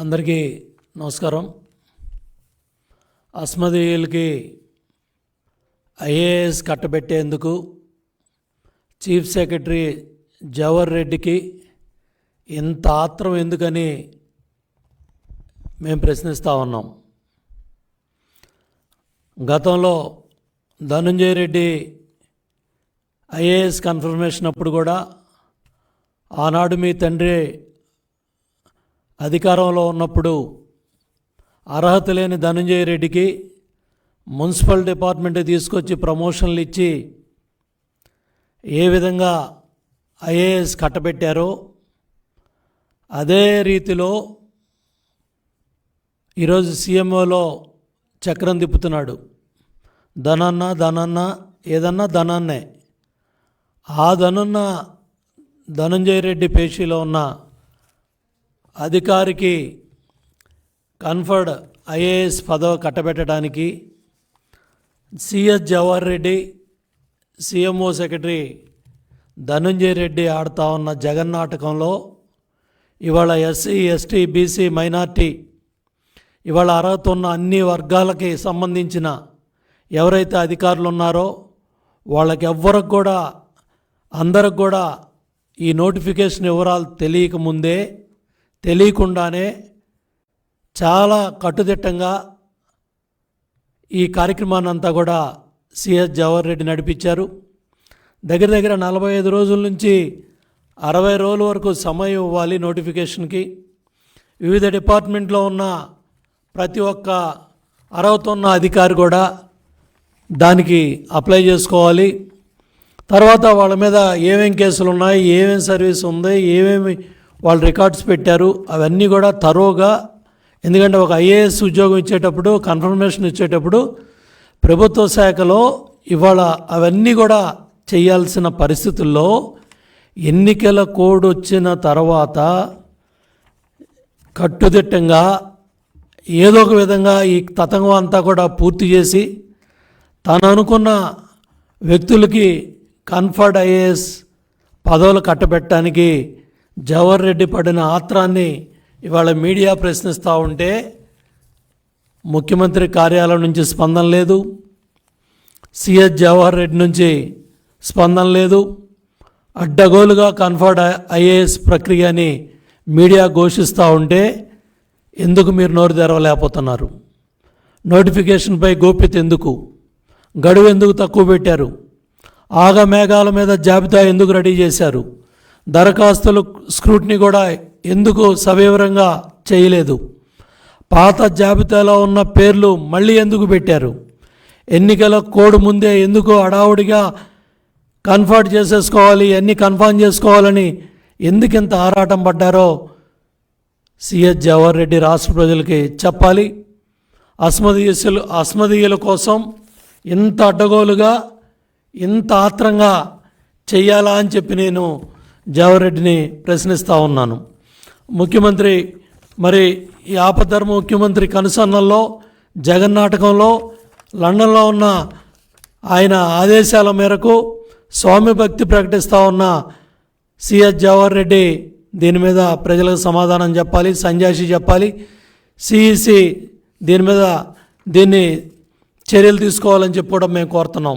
అందరికీ నమస్కారం. అస్మదీయులకి ఐఏఎస్ కట్టబెట్టేందుకు చీఫ్ సెక్రటరీ జవహర్ రెడ్డికి ఇంత ఆత్రం ఎందుకని మేము ప్రశ్నిస్తూ ఉన్నాం. గతంలో ధనుంజయ రెడ్డి ఐఏఎస్ కన్ఫర్మేషన్ అప్పుడు కూడా ఆనాడు మీ తండ్రి అధికారంలో ఉన్నప్పుడు అర్హత లేని ధనంజయ రెడ్డికి మున్సిపల్ డిపార్ట్మెంట్ తీసుకొచ్చి ప్రమోషన్లు ఇచ్చి ఏ విధంగా ఐఏఎస్ కట్టబెట్టారో అదే రీతిలో ఈరోజు సీఎంఓలో చక్రం తిప్పుతున్నాడు. ధనన్న ధనన్న ఏదన్నా ధనాన్నే. ఆ ధనున్న ధనంజయ రెడ్డి పేషీలో ఉన్న అధికారికి కన్ఫర్డ్ ఐఏఎస్ పదవి కట్టబెట్టడానికి CS Jawahar Reddy CMO secretary Dhanunjaya Reddy ఆడుతా ఉన్న జగన్ నాటకంలో ఇవాళ ఎస్సీ ఎస్టీ బీసీ మైనార్టీ ఇవాళ అర్హత ఉన్న అన్ని వర్గాలకి సంబంధించిన ఎవరైతే అధికారులు ఉన్నారో వాళ్ళకి ఎవ్వరికి కూడా అందరికి కూడా ఈ నోటిఫికేషన్ వివరాలు తెలియకముందే తెలియకుండానే చాలా కట్టుదిట్టంగా ఈ కార్యక్రమాన్ని అంతా కూడా సిఎస్ జవహర్ రెడ్డి నడిపించారు. దగ్గర దగ్గర నలభై ఐదు రోజుల నుంచి అరవై రోజుల వరకు సమయం ఇవ్వాలి నోటిఫికేషన్కి. వివిధ డిపార్ట్మెంట్లో ఉన్న ప్రతి ఒక్క అర్హత ఉన్న అధికారి కూడా దానికి అప్లై చేసుకోవాలి. తర్వాత వాళ్ళ మీద ఏమేం కేసులు ఉన్నాయి ఏమేం సర్వీస్ ఉంది ఏమేమి వాళ్ళు రికార్డ్స్ పెట్టారు. అవన్నీ కూడా తరోగా ఎందుకంటే ఒక ఐఏఎస్ ఉద్యోగం ఇచ్చేటప్పుడు కన్ఫర్మేషన్ ఇచ్చేటప్పుడు ప్రభుత్వ శాఖలో ఇవాళ అవన్నీ కూడా చేయాల్సిన పరిస్థితుల్లో ఎన్నికల కోడ్ వచ్చిన తర్వాత కట్టుదిట్టంగా ఏదో ఒక విధంగా ఈ తతంగం అంతా కూడా పూర్తి చేసి తను అనుకున్న వ్యక్తులకి కన్ఫర్డ్ ఐఏఎస్ పదవులు కట్టబెట్టడానికి జవహర్ రెడ్డి పడిన ఆత్రాన్ని ఇవాళ మీడియా ప్రశ్నిస్తూ ఉంటే ముఖ్యమంత్రి కార్యాలయం నుంచి స్పందన లేదు. సిఎస్ జవహర్ రెడ్డి నుంచి స్పందన లేదు. అడ్డగోలుగా కన్ఫర్డ్ ఐఏఎస్ ప్రక్రియని మీడియా ఘోషిస్తూ ఉంటే ఎందుకు మీరు నోరు తెరవలేకపోతున్నారు? నోటిఫికేషన్పై గోప్యత ఎందుకు? గడువు ఎందుకు తక్కువ పెట్టారు? ఆగమేఘాల మీద జాబితా ఎందుకు రెడీ చేశారు? దరఖాస్తులు స్క్రూట్ని కూడా ఎందుకు సవివరంగా చేయలేదు? పాత జాబితాలో ఉన్న పేర్లు మళ్ళీ ఎందుకు పెట్టారు? ఎన్నికల కోడ్ ముందే ఎందుకు హడావుడిగా కన్ఫర్ట్ చేసేసుకోవాలి అన్నీ కన్ఫర్మ్ చేసుకోవాలని ఎందుకు ఇంత ఆరాటం పడ్డారో సిఎస్ జవహర్ రెడ్డి రాష్ట్ర ప్రజలకి చెప్పాలి. అస్మదీయులు అస్మదీయుల కోసం ఇంత అడ్డగోలుగా ఇంత ఆత్రంగా చెయ్యాలా అని చెప్పి నేను జావరెడ్డిని రెడ్డిని ప్రశ్నిస్తూ ఉన్నాను. ముఖ్యమంత్రి మరి ఈ ఆపద్ధర్మ ముఖ్యమంత్రి కనుసన్నల్లో జగన్ నాటకంలో లండన్లో ఉన్న ఆయన ఆదేశాల మేరకు స్వామి భక్తి ప్రకటిస్తూ ఉన్న సిఎస్ జవహర్ రెడ్డి దీని మీద ప్రజలకు సమాధానం చెప్పాలి సంజాషి చెప్పాలి. సిఈసి దీని మీద దీన్ని చర్యలు తీసుకోవాలని చెప్పి కూడా మేము కోరుతున్నాం.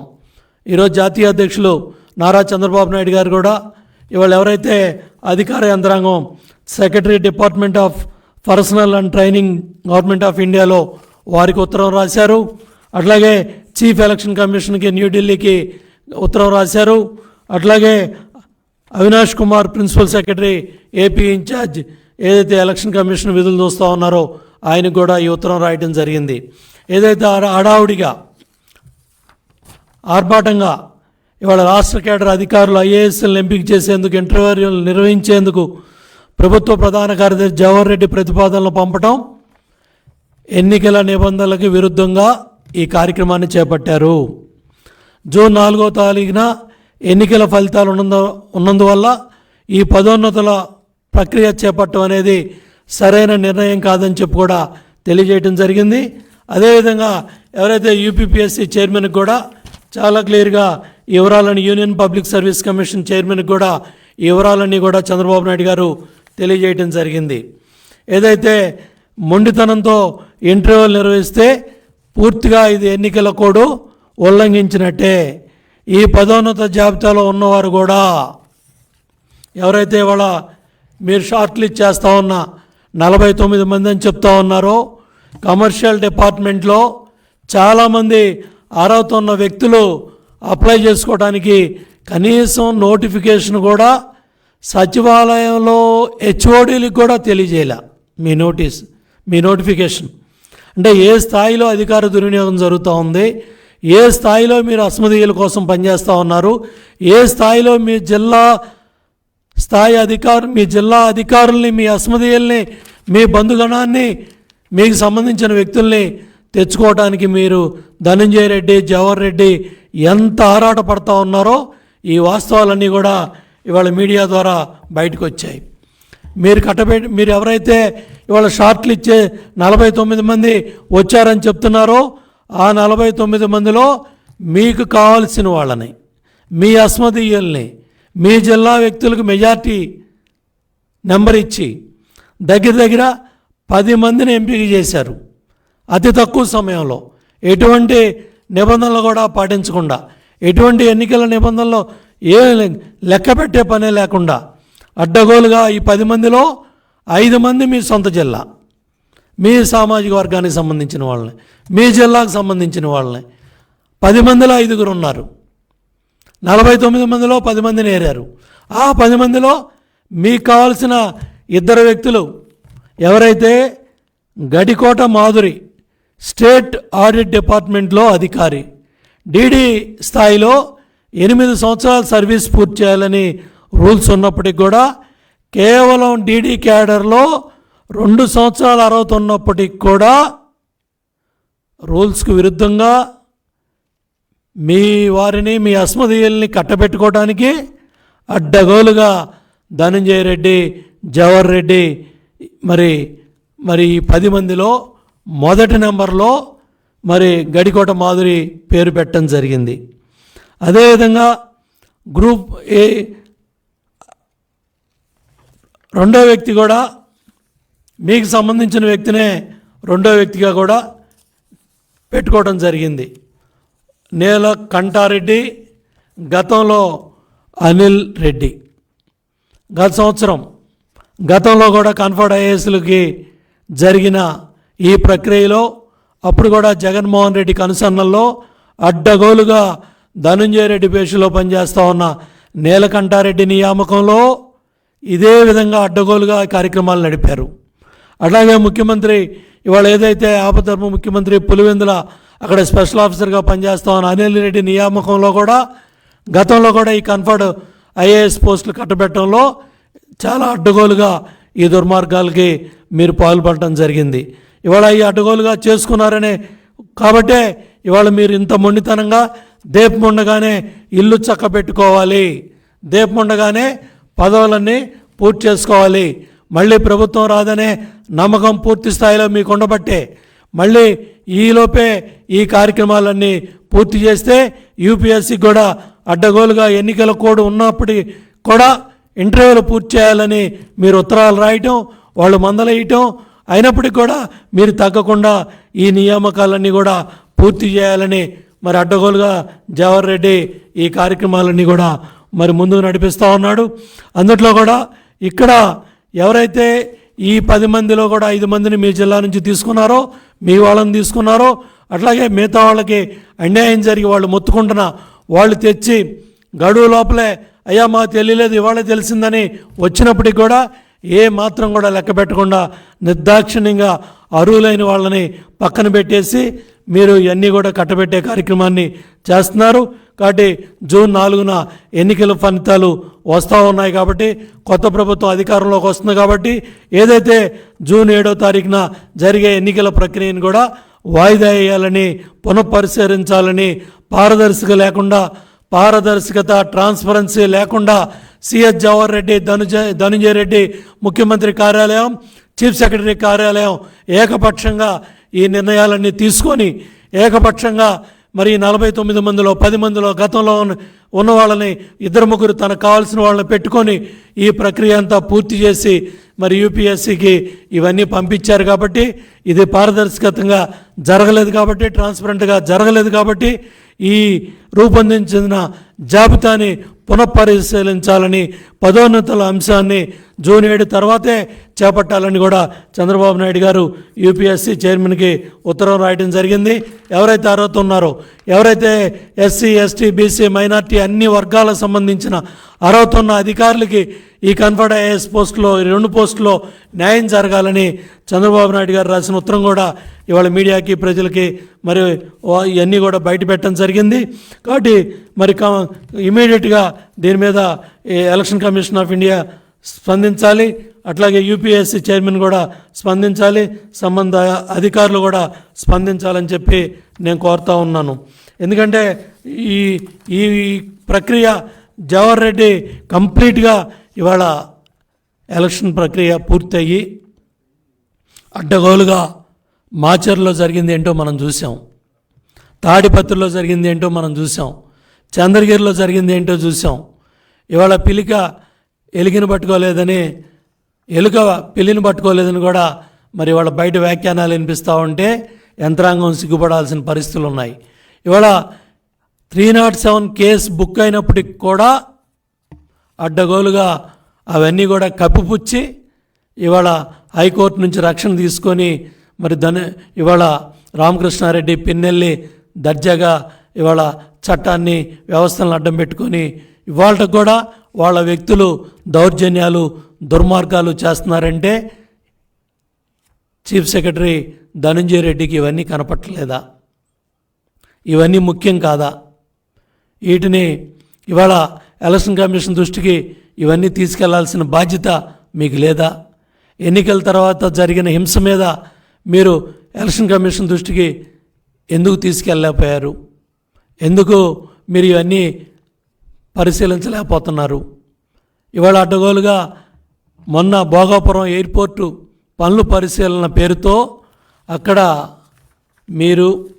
ఈరోజు జాతీయ అధ్యక్షులు నారా చంద్రబాబు నాయుడు గారు కూడా ఇవాళ ఎవరైతే అధికార యంత్రాంగం secretary department of personnel and training government of ఇండియాలో వారికి ఉత్తరం రాశారు. అట్లాగే చీఫ్ ఎలక్షన్ కమిషన్కి న్యూఢిల్లీకి ఉత్తరం రాశారు. అట్లాగే Avinash Kumar principal secretary AP incharge ఏదైతే ఎలక్షన్ కమిషన్ విధులు చూస్తూ ఉన్నారో ఆయనకు కూడా ఈ ఉత్తరం రాయటం జరిగింది. ఏదైతే హడావుడిగా ఆర్భాటంగా ఇవాళ రాష్ట్ర కేడర్ అధికారులు ఐఏఎస్ఎల్ని ఎంపిక చేసేందుకు ఇంటర్వ్యూలు నిర్వహించేందుకు ప్రభుత్వ ప్రధాన కార్యదర్శి జవహర్ రెడ్డి ప్రతిపాదనలు పంపటం ఎన్నికల నిబంధనలకు విరుద్ధంగా ఈ కార్యక్రమాన్ని చేపట్టారు. జూన్ నాలుగో తారీఖున ఎన్నికల ఫలితాలు ఉన్నందు ఉన్నందువల్ల ఈ పదోన్నతుల ప్రక్రియ చేపట్టడం అనేది సరైన నిర్ణయం కాదని చెప్పి కూడా తెలియజేయడం జరిగింది. అదేవిధంగా ఎవరైతే యూపీపీఎస్సీ చైర్మన్కి కూడా చాలా క్లియర్గా వివరాలను యూనియన్ పబ్లిక్ సర్వీస్ కమిషన్ చైర్మన్కి కూడా ఈ వివరాలన్నీ కూడా చంద్రబాబు నాయుడు గారు తెలియజేయడం జరిగింది. ఏదైతే మొండితనంతో ఇంటర్వ్యూలు నిర్వహిస్తే పూర్తిగా ఇది ఎన్నికల కోడ్ ఉల్లంఘించినట్టే. ఈ పదోన్నత జాబితాలో ఉన్నవారు కూడా ఎవరైతే ఇవాళ మీరు షార్ట్ లిస్ట్ చేస్తూ ఉన్న నలభై తొమ్మిది మంది అని చెప్తా ఉన్నారో కమర్షియల్ డిపార్ట్మెంట్లో చాలామంది అర్హత ఉన్న వ్యక్తులు అప్లై చేసుకోవడానికి కనీసం నోటిఫికేషన్ కూడా సచివాలయంలో హెచ్ఓడీలకు కూడా తెలియజేయాల. మీ నోటీస్ మీ నోటిఫికేషన్. అంటే ఏ స్థాయిలో అధికార దుర్వినియోగం జరుగుతూ ఉంది ఏ స్థాయిలో మీరు అస్మదీయుల కోసం పనిచేస్తూ ఉన్నారు ఏ స్థాయిలో మీ జిల్లా స్థాయి అధికారు మీ జిల్లా అధికారుల్ని మీ అస్మదీయుల్ని మీ బంధుగణాన్ని మీకు సంబంధించిన వ్యక్తుల్ని తెచ్చుకోవడానికి మీరు ధనంజయ రెడ్డి జవహర్ రెడ్డి ఎంత ఆరాట పడతా ఉన్నారో ఈ వాస్తవాలన్నీ కూడా ఇవాళ మీడియా ద్వారా బయటకు వచ్చాయి మీరు కట్టబెట్టి మీరు ఎవరైతే ఇవాళ షార్ట్లు ఇచ్చే నలభై తొమ్మిది మంది వచ్చారని చెప్తున్నారో ఆ నలభై తొమ్మిది మందిలో మీకు కావాల్సిన వాళ్ళని మీ అస్మదీయుల్ని మీ జిల్లా వ్యక్తులకు మెజార్టీ నెంబర్ ఇచ్చి దగ్గర దగ్గర పది మందిని ఎంపిక చేశారు. అతి తక్కువ సమయంలో ఎటువంటి నిబంధనలు కూడా పాటించకుండా ఎటువంటి ఎన్నికల నిబంధనలు ఏ లెక్క పెట్టే పనే లేకుండా అడ్డగోలుగా ఈ పది మందిలో ఐదు మంది మీ సొంత జిల్లా మీ సామాజిక వర్గానికి సంబంధించిన వాళ్ళని మీ జిల్లాకు సంబంధించిన వాళ్ళని పది మందిలో ఐదుగురు ఉన్నారు. నలభై తొమ్మిది మందిలో పది మందిని ఏరారు ఆ పది మందిలో మీకు కావాల్సిన ఇద్దరు వ్యక్తులు ఎవరైతే గడికోట మాధురి స్టేట్ ఆడిట్ డిపార్ట్మెంట్లో అధికారి. డీడీ స్థాయిలో ఎనిమిది సంవత్సరాల సర్వీస్ పూర్తి చేయాలని రూల్స్ ఉన్నప్పటికి కూడా కేవలం డీడీ క్యాడర్లో రెండు సంవత్సరాల అర్హత ఉన్నప్పటికి కూడా రూల్స్కు విరుద్ధంగా మీ వారిని మీ అస్మదీయుల్ని కట్టబెట్టుకోవడానికి అడ్డగోలుగా ధనంజయ రెడ్డి జవహర్ రెడ్డి మరి మరి ఈ పది మందిలో మొదటి నెంబర్లో మరి గడికోట మాధురి పేరు పెట్టడం జరిగింది. అదేవిధంగా గ్రూప్ ఏ రెండో వ్యక్తి కూడా మీకు సంబంధించిన వ్యక్తినే రెండో వ్యక్తిగా కూడా పెట్టుకోవడం జరిగింది. నేల కంటారెడ్డి గతంలో అనిల్ రెడ్డి. గత సంవత్సరం గతంలో కూడా కన్ఫర్డ్ ఐఏఎస్లకి జరిగిన ఈ ప్రక్రియలో అప్పుడు కూడా జగన్మోహన్ రెడ్డి అనుసరణలో అడ్డగోలుగా ధనుంజయ రెడ్డి పేషలో పనిచేస్తూ ఉన్న నీలకంఠారెడ్డి నియామకంలో ఇదే విధంగా అడ్డగోలుగా కార్యక్రమాలు నడిపారు. అలాగే ముఖ్యమంత్రి ఇవాళ ఏదైతే ఆపధర్మ ముఖ్యమంత్రి పులివెందుల అక్కడ స్పెషల్ ఆఫీసర్గా పనిచేస్తా ఉన్న అనిల్ రెడ్డి నియామకంలో కూడా గతంలో కూడా ఈ కన్ఫర్డ్ ఐఏఎస్ పోస్టులు కట్టబెట్టడంలో చాలా అడ్డగోలుగా ఈ దుర్మార్గాలకి మీరు పాల్పడటం జరిగింది. ఇవాళ ఈ అడ్డగోలుగా చేసుకున్నారనే. కాబట్టే ఇవాళ మీరు ఇంత మొండితనంగా దీపముండగానే ఇల్లు చక్క పెట్టుకోవాలి పదవులన్నీ పూర్తి చేసుకోవాలి. మళ్ళీ ప్రభుత్వం రాదనే నమ్మకం పూర్తి స్థాయిలో మీకు ఉండబట్టే మళ్ళీ ఈలోపే ఈ కార్యక్రమాలన్నీ పూర్తి చేస్తే యూపీఎస్సీకి కూడా అడ్డగోలుగా ఎన్నికల కోడ్ ఉన్నప్పటికీ కూడా ఇంటర్వ్యూలు పూర్తి చేయాలని మీరు ఉత్తరాలు రాయటం వాళ్ళు మందలేయటం అయినప్పటికీ కూడా మీరు తగ్గకుండా ఈ నియామకాలన్నీ కూడా పూర్తి చేయాలని మరి అడ్డగోలుగా జవహర్ రెడ్డి ఈ కార్యక్రమాలన్నీ కూడా మరి ముందుకు నడిపిస్తూ ఉన్నాడు. అందుట్లో కూడా ఇక్కడ ఎవరైతే ఈ పది మందిలో కూడా ఐదు మందిని మీ జిల్లా నుంచి తీసుకున్నారో మీ వాళ్ళని తీసుకున్నారో అట్లాగే మిగతా వాళ్ళకి అన్యాయం జరిగి వాళ్ళు మొత్తుకుంటున్న వాళ్ళు తెచ్చి గడువు లోపలే అయ్యా మాకు తెలియలేదు ఇవాళ తెలిసిందని వచ్చినప్పటికి కూడా ఏ మాత్రం కూడా లెక్క పెట్టకుండా నిర్దాక్షిణ్యంగా అరువులైన వాళ్ళని పక్కన పెట్టేసి మీరు ఇవన్నీ కూడా కట్టబెట్టే కార్యక్రమాన్ని చేస్తున్నారు. కాబట్టి జూన్ నాలుగున ఎన్నికల ఫలితాలు వస్తూ ఉన్నాయి కాబట్టి కొత్త ప్రభుత్వం అధికారంలోకి వస్తుంది కాబట్టి ఏదైతే జూన్ ఏడో తారీఖున జరిగే ఎన్నికల ప్రక్రియను కూడా వాయిదా వేయాలని పునఃపరిశీలించాలని పారదర్శక లేకుండా పారదర్శకత ట్రాన్స్పరెన్సీ లేకుండా సిఎస్ జవహర్ రెడ్డి ధనుజయ ధనుంజయ రెడ్డి ముఖ్యమంత్రి కార్యాలయం చీఫ్ సెక్రటరీ కార్యాలయం ఏకపక్షంగా ఈ నిర్ణయాలన్నీ తీసుకొని ఏకపక్షంగా మరి నలభై తొమ్మిది మందిలో పది మందిలో గతంలో ఉన్న ఉన్న వాళ్ళని ఇద్దరు ముగ్గురు తనకు కావాల్సిన వాళ్ళని పెట్టుకొని ఈ ప్రక్రియ అంతా పూర్తి చేసి మరి యూపీఎస్సికి ఇవన్నీ పంపించారు కాబట్టి ఇది పారదర్శకతంగా జరగలేదు కాబట్టి ట్రాన్స్పరెంట్గా జరగలేదు కాబట్టి ఈ రూపొందించిన జాబితాని పునఃపరిశీలించాలని పదోన్నతుల అంశాన్ని జూన్ ఏడు తర్వాతే చేపట్టాలని కూడా చంద్రబాబు నాయుడు గారు యూపీఎస్సీ చైర్మన్కి ఉత్తరం రాయడం జరిగింది. ఎవరైతే అర్హత ఉన్నారో ఎవరైతే ఎస్సీ ఎస్టీ బీసీ మైనార్టీ అన్ని వర్గాలకు సంబంధించిన అర్హత ఉన్న అధికారులకి ఈ కన్ఫర్డ్ ఐఏఎస్ పోస్టులో ఈ రెండు పోస్టులో న్యాయం జరగాలని చంద్రబాబు నాయుడు గారు రాసిన ఉత్తరం కూడా ఇవాళ మీడియాకి ప్రజలకి మరి వా- ఇవన్నీ కూడా బయట పెట్టడం జరిగింది. కాబట్టి మరి ఇమీడియట్గా దీని మీద ఎలక్షన్ కమిషన్ ఆఫ్ ఇండియా స్పందించాలి. అట్లాగే యూపీఎస్సీ చైర్మన్ కూడా స్పందించాలి. సంబంధ అధికారులు కూడా స్పందించాలని చెప్పి నేను కోరుతా ఉన్నాను. ఎందుకంటే ఈ ఈ ప్రక్రియ జవహర్ రెడ్డి కంప్లీట్గా ఇవాళ ఎలక్షన్ ప్రక్రియ పూర్తయ్యి అడ్డగోలుగా మాచర్లో జరిగింది ఏంటో మనం చూసాం తాడిపత్రిలో జరిగింది ఏంటో మనం చూసాం చంద్రగిరిలో జరిగింది ఏంటో చూసాం ఇవాళ పిలిక ఎలిగిని పట్టుకోలేదని ఎలుక పిల్లిని పట్టుకోలేదని కూడా మరి ఇవాళ బయట వ్యాఖ్యానాలు వినిపిస్తూ ఉంటే యంత్రాంగం సిగ్గుపడాల్సిన పరిస్థితులు ఉన్నాయి. ఇవాళ three not seven case book అయినప్పటికి కూడా అడ్డగోలుగా అవన్నీ కూడా కప్పిపుచ్చి ఇవాళ హైకోర్టు నుంచి రక్షణ తీసుకొని మరి ధన ఇవాళ రామకృష్ణారెడ్డి పిన్నెల్లి దర్జాగా ఇవాళ చట్టాన్ని వ్యవస్థలను అడ్డం పెట్టుకొని ఇవాళ కూడా వాళ్ళ వ్యక్తులు దౌర్జన్యాలు దుర్మార్గాలు చేస్తున్నారంటే చీఫ్ సెక్రటరీ ధనంజయ రెడ్డికి ఇవన్నీ కనపట్టలేదా? ఇవన్నీ ముఖ్యం కాదా? వీటిని ఇవాళ ఎలక్షన్ కమిషన్ దృష్టికి ఇవన్నీ తీసుకెళ్ళాల్సిన బాధ్యత మీకు లేదా? ఎన్నికల తర్వాత జరిగిన హింస మీద మీరు ఎలక్షన్ కమిషన్ దృష్టికి ఎందుకు తీసుకెళ్ళలేకపోయారు? ఎందుకు మీరు ఇవన్నీ పరిశీలించలేకపోతున్నారు? ఇవాళ అడ్డగోలుగా మొన్న భోగాపురం ఎయిర్పోర్టు పనులు పరిశీలన పేరుతో అక్కడ మీరు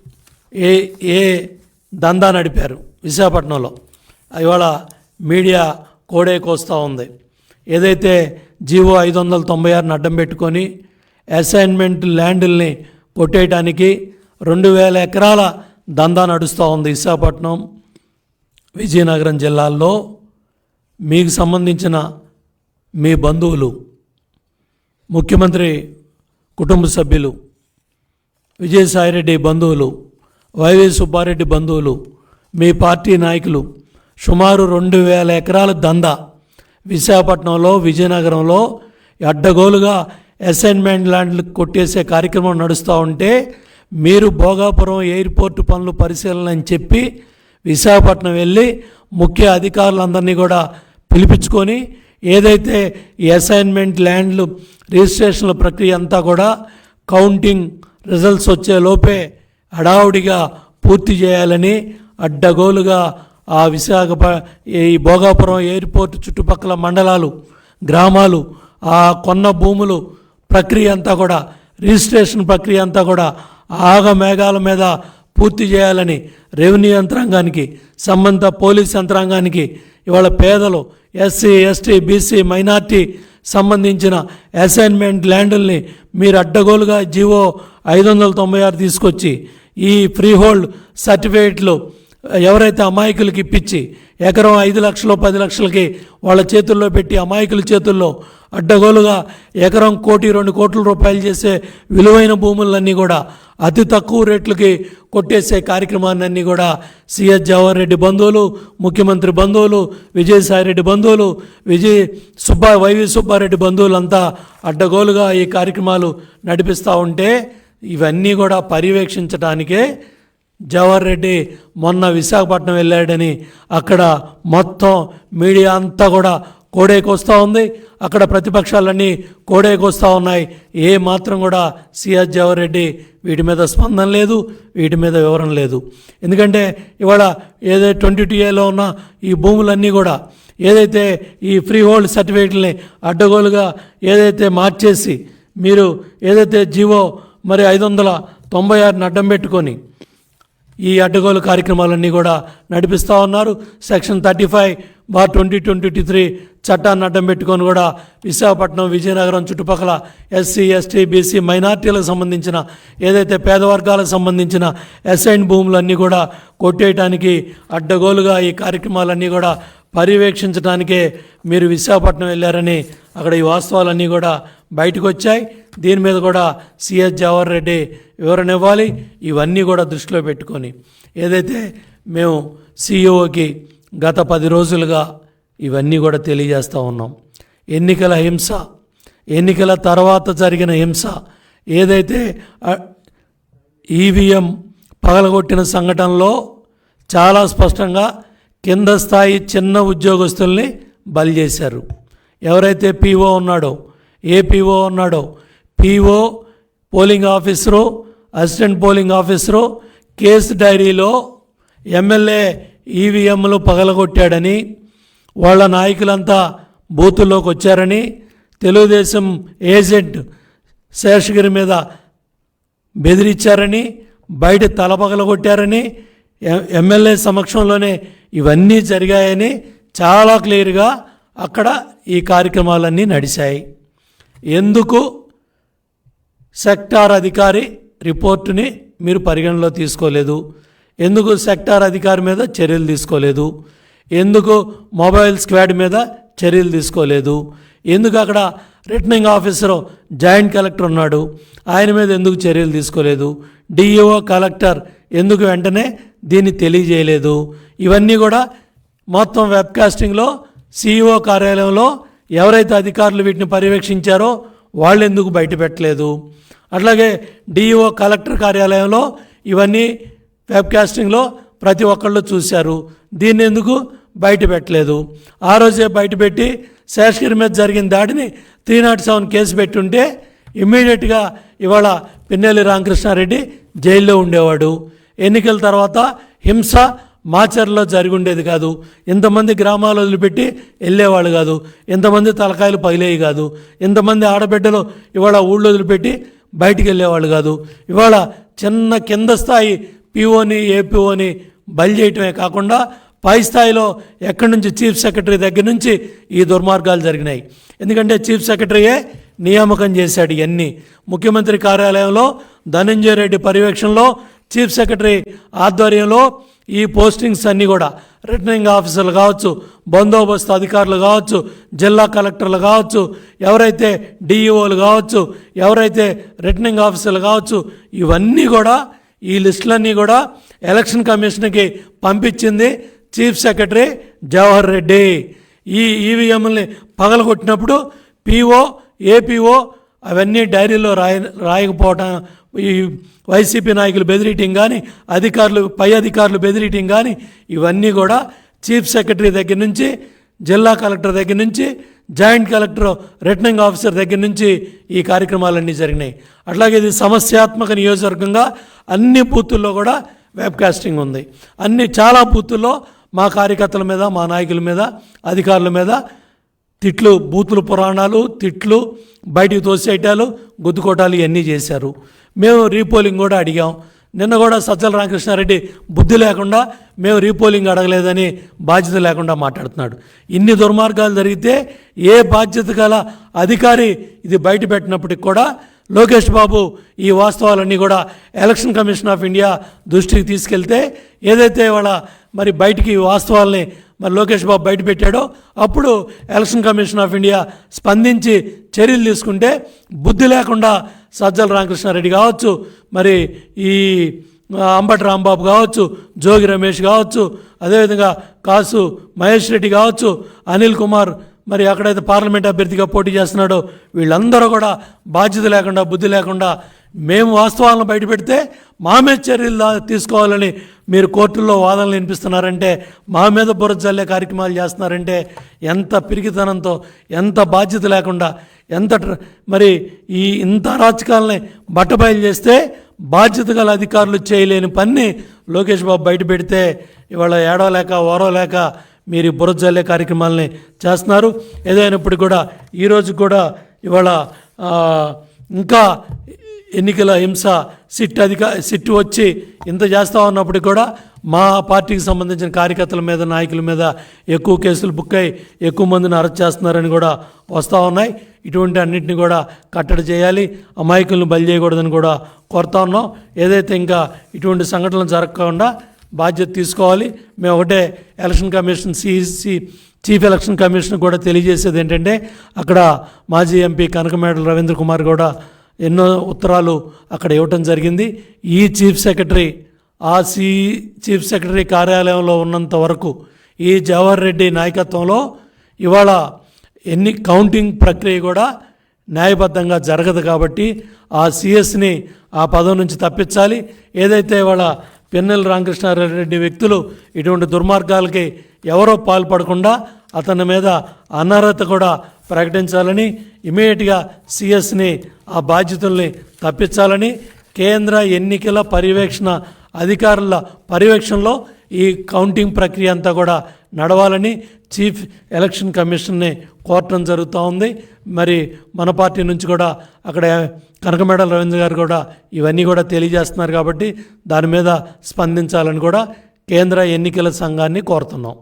ఏ ఏ దందా నడిపారు విశాఖపట్నంలో. ఇవాళ మీడియా కోడే కోస్తూ ఉంది. ఏదైతే జీవో ఐదు వందల తొంభై ఆరుని అడ్డం పెట్టుకొని అసైన్మెంట్ ల్యాండ్ల్ని కొట్టేయటానికి రెండు వేల ఎకరాల దందా నడుస్తూ ఉంది విశాఖపట్నం విజయనగరం జిల్లాల్లో. మీకు సంబంధించిన మీ బంధువులు ముఖ్యమంత్రి కుటుంబ సభ్యులు విజయసాయిరెడ్డి బంధువులు వైవి సుబ్బారెడ్డి బంధువులు మీ పార్టీ నాయకులు సుమారు రెండు వేల ఎకరాల దందా. విశాఖపట్నంలో విజయనగరంలో అడ్డగోలుగా అసైన్మెంట్ ల్యాండ్లు కొట్టేసే కార్యక్రమం నడుస్తూ ఉంటే మీరు భోగాపురం ఎయిర్పోర్ట్ పనులు పరిశీలన అని చెప్పి విశాఖపట్నం వెళ్ళి ముఖ్య అధికారులందరినీ కూడా పిలిపించుకొని ఏదైతే ఈ అసైన్మెంట్ ల్యాండ్లు రిజిస్ట్రేషన్ల ప్రక్రియ అంతా కూడా కౌంటింగ్ రిజల్ట్స్ వచ్చే లోపే హడావుడిగా పూర్తి చేయాలని అడ్డగోలుగా ఆ విశాఖ ఈ భోగాపురం ఎయిర్పోర్ట్ చుట్టుపక్కల మండలాలు గ్రామాలు ఆ కొన్న భూములు ప్రక్రియ అంతా కూడా రిజిస్ట్రేషన్ ప్రక్రియ అంతా కూడా ఆగ మేఘాల మీద పూర్తి చేయాలని రెవెన్యూ యంత్రాంగానికి సంబంధిత పోలీస్ యంత్రాంగానికి ఇవాళ పేదలు ఎస్సీ ఎస్టీ బీసీ మైనార్టీ సంబంధించిన అసైన్మెంట్ ల్యాండుల్ని మీరు అడ్డగోలుగా జీవో ఐదు వందల తొంభై ఆరు తీసుకొచ్చి ఈ ఫ్రీహోల్డ్ సర్టిఫికేట్లు ఎవరైతే అమాయకులకి ఇప్పించి ఎకరం ఐదు లక్షలు పది లక్షలకి వాళ్ళ చేతుల్లో పెట్టి అమాయకుల చేతుల్లో అడ్డగోలుగా ఎకరం కోటి రెండు కోట్ల రూపాయలు చేసే విలువైన భూములన్నీ కూడా అతి తక్కువ రేట్లకి కొట్టేసే కార్యక్రమాన్ని కూడా సిఎస్ జవహర్ రెడ్డి బంధువులు ముఖ్యమంత్రి బంధువులు విజయసాయిరెడ్డి బంధువులు విజయ్ సుబ్బా వైవి సుబ్బారెడ్డి బంధువులంతా అడ్డగోలుగా ఈ కార్యక్రమాలు నడిపిస్తూ ఉంటే ఇవన్నీ కూడా పర్యవేక్షించడానికే జవహర్ రెడ్డి మొన్న విశాఖపట్నం వెళ్ళాడని అక్కడ మొత్తం మీడియా అంతా కూడా కోడేకొస్తూ ఉంది. అక్కడ ప్రతిపక్షాలన్నీ కోడేకొస్తూ ఉన్నాయి. ఏ మాత్రం కూడా సిఎస్ జవహర్ రెడ్డి వీటి మీద స్పందన లేదు వీటి మీద వివరణ లేదు. ఎందుకంటే ఇవాళ ఏదైతే ట్వంటీ టూ ఏలో ఉన్న ఈ భూములన్నీ కూడా ఏదైతే ఈ ఫ్రీ హోల్డ్ సర్టిఫికేట్ని అడ్డగోలుగా ఏదైతే మార్చేసి మీరు ఏదైతే జీవో మరి ఐదు వందల తొంభై ఆరుని అడ్డం పెట్టుకొని ఈ అడ్డగోలు కార్యక్రమాలన్నీ కూడా నడిపిస్తూ ఉన్నారు. Section thirty five bar twenty twenty three చట్టాన్ని అడ్డం పెట్టుకొని కూడా విశాఖపట్నం విజయనగరం చుట్టుపక్కల ఎస్సీ ఎస్టీ బీసీ మైనార్టీలకు సంబంధించిన ఏదైతే పేద వర్గాలకు సంబంధించిన అసైన్ భూములన్నీ కూడా కొట్టేయటానికి అడ్డగోలుగా ఈ కార్యక్రమాలన్నీ కూడా పర్యవేక్షించడానికే మీరు విశాఖపట్నం వెళ్ళారని అక్కడ ఈ వాస్తవాలన్నీ కూడా బయటకు వచ్చాయి దీని మీద కూడా సిఎస్ జవహర్ రెడ్డి వివరణ ఇవ్వాలి. ఇవన్నీ కూడా దృష్టిలో పెట్టుకొని ఏదైతే మేము సిఇఓకి గత పది రోజులుగా ఇవన్నీ కూడా తెలియజేస్తూ ఉన్నాం. ఎన్నికల హింస ఎన్నికల తర్వాత జరిగిన హింస ఏదైతే ఈవీఎం పగలగొట్టిన సంఘటనలో చాలా స్పష్టంగా కింద స్థాయి చిన్న ఉద్యోగస్తుల్ని బలి చేశారు. ఎవరైతే పీఓ ఉన్నాడో ఏ పీఓ ఉన్నాడో PO polling officer assistant polling officer case డైరీలో ఎమ్మెల్యే ఈవీఎంలు పగలగొట్టాడని వాళ్ళ నాయకులంతా బూతుల్లోకి వచ్చారని తెలుగుదేశం ఏజెంట్ శేషగిరి మీద బెదిరించారని బయట తలపగలగొట్టారని పగలగొట్టారని ఎమ్మెల్యే సమక్షంలోనే ఇవన్నీ జరిగాయని చాలా క్లియర్గా అక్కడ ఈ కార్యక్రమాలన్నీ నడిచాయి ఎందుకు? సెక్టార్ అధికారి రిపోర్టుని మీరు పరిగణలో తీసుకోలేదు. ఎందుకు సెక్టార్ అధికారి మీద చర్యలు తీసుకోలేదు? ఎందుకు మొబైల్ స్క్వాడ్ మీద చర్యలు తీసుకోలేదు? ఎందుకు అక్కడ రిటర్నింగ్ ఆఫీసర్ జాయింట్ కలెక్టర్ ఉన్నాడు? ఆయన మీద ఎందుకు చర్యలు తీసుకోలేదు? డిఈఓ కలెక్టర్ ఎందుకు వెంటనే దీన్ని తెలియజేయలేదు. ఇవన్నీ కూడా మొత్తం వెబ్కాస్టింగ్లో సిఇఓ కార్యాలయంలో ఎవరైతే అధికారులు వీటిని పర్యవేక్షించారో వాళ్ళు ఎందుకు బయట పెట్టలేదు. అట్లాగే డిఈఓ కలెక్టర్ కార్యాలయంలో ఇవన్నీ వెబ్కాస్టింగ్లో ప్రతి ఒక్కళ్ళు చూశారు. దీన్ని ఎందుకు బయట పెట్టలేదు? ఆ రోజే బయటపెట్టి శేషగిరి మీద జరిగిన దాడిని త్రీ నాట్ సెవెన్ కేసు పెట్టుంటే ఇమ్మీడియట్గా ఇవాళ పిన్నెల్లి రామకృష్ణారెడ్డి జైల్లో ఉండేవాడు. ఎన్నికల తర్వాత హింస మాచర్లో జరిగి ఉండేది కాదు. ఇంతమంది గ్రామాలు వదిలిపెట్టి వెళ్ళేవాళ్ళు కాదు. ఇంతమంది తలకాయలు పగిలేవి కాదు. ఇంతమంది ఆడబిడ్డలు ఇవాళ ఊళ్ళో వదిలిపెట్టి బయటికి వెళ్ళేవాళ్ళు కాదు. ఇవాళ చిన్న కింద స్థాయి పిఓని ఏపీఓని బయలు చేయటమే కాకుండా పై స్థాయిలో ఎక్కడి నుంచి చీఫ్ సెక్రటరీ దగ్గర నుంచి ఈ దుర్మార్గాలు జరిగినాయి. ఎందుకంటే చీఫ్ సెక్రటరీయే నియామకం చేశాడు ఇవన్నీ ముఖ్యమంత్రి కార్యాలయంలో ధనంజయ రెడ్డి పర్యవేక్షణలో చీఫ్ సెక్రటరీ ఆధ్వర్యంలో ఈ పోస్టింగ్స్ అన్నీ కూడా రిటర్నింగ్ ఆఫీసర్లు కావచ్చు బందోబస్తు అధికారులు కావచ్చు జిల్లా కలెక్టర్లు కావచ్చు ఎవరైతే డిఈఓలు కావచ్చు ఎవరైతే రిటర్నింగ్ ఆఫీసర్లు కావచ్చు ఇవన్నీ కూడా ఈ లిస్టులన్నీ కూడా ఎలక్షన్ కమిషన్కి పంపించింది చీఫ్ సెక్రటరీ జవహర్ రెడ్డి. ఈ ఈవీఎంలని పగలగొట్టినప్పుడు పీఓ ఏపీఓ అవన్నీ డైరీలో రాయ రాయకపోవటం ఈ వైసీపీ నాయకులు బెదిరియటం కానీ అధికారులు పై అధికారులు బెదిరియటం కానీ ఇవన్నీ కూడా చీఫ్ సెక్రటరీ దగ్గర నుంచి జిల్లా కలెక్టర్ దగ్గర నుంచి జాయింట్ కలెక్టర్ రిటర్నింగ్ ఆఫీసర్ దగ్గర నుంచి ఈ కార్యక్రమాలన్నీ జరిగినాయి. అట్లాగే ఇది సమస్యాత్మక నియోజకవర్గంగా అన్ని బూతుల్లో కూడా వెబ్కాస్టింగ్ ఉంది. అన్ని చాలా బూతుల్లో మా కార్యకర్తల మీద మా నాయకుల మీద అధికారుల మీద తిట్లు బూతులు పురాణాలు తిట్లు బయటికి తోసేయటాలు గుద్దుకోటాలు ఇవన్నీ చేశారు. మేము రీపోలింగ్ కూడా అడిగాం. నిన్న కూడా సజ్జల రామకృష్ణారెడ్డి బుద్ధి లేకుండా మేము రీపోలింగ్ అడగలేదని బాధ్యత లేకుండా మాట్లాడుతున్నాడు. ఇన్ని దుర్మార్గాలు జరిగితే ఏ బాధ్యత గల అధికారి ఇది బయట పెట్టినప్పటికి కూడా లోకేష్ బాబు ఈ వాస్తవాలన్నీ కూడా ఎలక్షన్ కమిషన్ ఆఫ్ ఇండియా దృష్టికి తీసుకెళ్తే ఏదైతే వాళ్ళ మరి బయటికి ఈ వాస్తవాల్ని మరి లోకేష్ బాబు బయట పెట్టాడో అప్పుడు ఎలక్షన్ కమిషన్ ఆఫ్ ఇండియా స్పందించి చర్యలు తీసుకుంటే బుద్ధి లేకుండా సజ్జల రామకృష్ణారెడ్డి కావచ్చు మరి ఈ అంబటి రాంబాబు కావచ్చు జోగి రమేష్ కావచ్చు అదేవిధంగా కాసు మహేష్ రెడ్డి కావచ్చు అనిల్ కుమార్ మరి ఎక్కడైతే పార్లమెంట్ అభ్యర్థిగా పోటీ చేస్తున్నాడో వీళ్ళందరూ కూడా బాధ్యత లేకుండా బుద్ధి లేకుండా మేము వాస్తవాలను బయటపెడితే మా మీద చర్యలు తీసుకోవాలని మీరు కోర్టుల్లో వాదనలు వినిపిస్తున్నారంటే మా మీద బురద జల్లే కార్యక్రమాలు చేస్తున్నారంటే ఎంత పిరికితనంతో ఎంత బాధ్యత లేకుండా ఎంత మరి ఈ ఇంత అరాచకాలని బట్టబయలు చేస్తే బాధ్యత గల అధికారులు చేయలేని పని లోకేష్ బాబు బయట పెడితే ఇవాళ ఏడవలేక ఓరవలేక మీరు బురజల్లే జల్లే కార్యక్రమాలని చేస్తున్నారు. ఏదైనప్పటికీ కూడా ఈరోజు కూడా ఇవాళ ఇంకా ఎన్నికల హింస సిట్ అధిక సిట్ వచ్చి ఇంత చేస్తా ఉన్నప్పటికి కూడా మా పార్టీకి సంబంధించిన కార్యకర్తల మీద నాయకుల మీద ఎక్కువ కేసులు బుక్ అయి ఎక్కువ మందిని అరెస్ట్ చేస్తున్నారని కూడా వస్తూ ఉన్నాయి. ఇటువంటి అన్నింటిని కూడా కట్టడి చేయాలి. అమాయకులను బలి చేయకూడదని కూడా కోరుతా ఉన్నాం. ఏదైతే ఇంకా ఇటువంటి సంఘటనలు జరగకుండా బాధ్యత తీసుకోవాలి. మేము ఒకటే election commission CC chief election commission కూడా తెలియజేసేది ఏంటంటే అక్కడ మాజీ ఎంపీ కనకమేడల రవీంద్ర కుమార్ కూడా ఎన్నో ఉత్తరాలు అక్కడ ఇవ్వటం జరిగింది. ఈ చీఫ్ సెక్రటరీ ఆ సి చీఫ్ సెక్రటరీ కార్యాలయంలో ఉన్నంత వరకు ఈ జవహర్ రెడ్డి నాయకత్వంలో ఇవాళ ఎన్ని కౌంటింగ్ ప్రక్రియ కూడా న్యాయబద్ధంగా జరగదు కాబట్టి ఆ సిఎస్ని ఆ పదవి నుంచి తప్పించాలి. ఏదైతే ఇవాళ పిన్నెల రామకృష్ణారెడ్డి వ్యక్తులు ఇటువంటి దుర్మార్గాలకి ఎవరో పాల్పడకుండా అతని మీద అనర్హత కూడా ప్రకటించాలని ఇమీడియట్గా సిఎస్ని ఆ బాధ్యతల్ని తప్పించాలని కేంద్ర ఎన్నికల పర్యవేక్షణ అధికారుల పర్యవేక్షణలో ఈ కౌంటింగ్ ప్రక్రియ అంతా కూడా నడవాలని చీఫ్ ఎలక్షన్ కమిషన్ని కోరటం జరుగుతూ ఉంది. మరి మన పార్టీ నుంచి కూడా అక్కడ కనకమేడల రవీంద్ర గారు కూడా ఇవన్నీ కూడా తెలియజేస్తున్నారు కాబట్టి దాని మీద స్పందించాలని కూడా కేంద్ర ఎన్నికల సంఘాన్ని కోరుతున్నాం.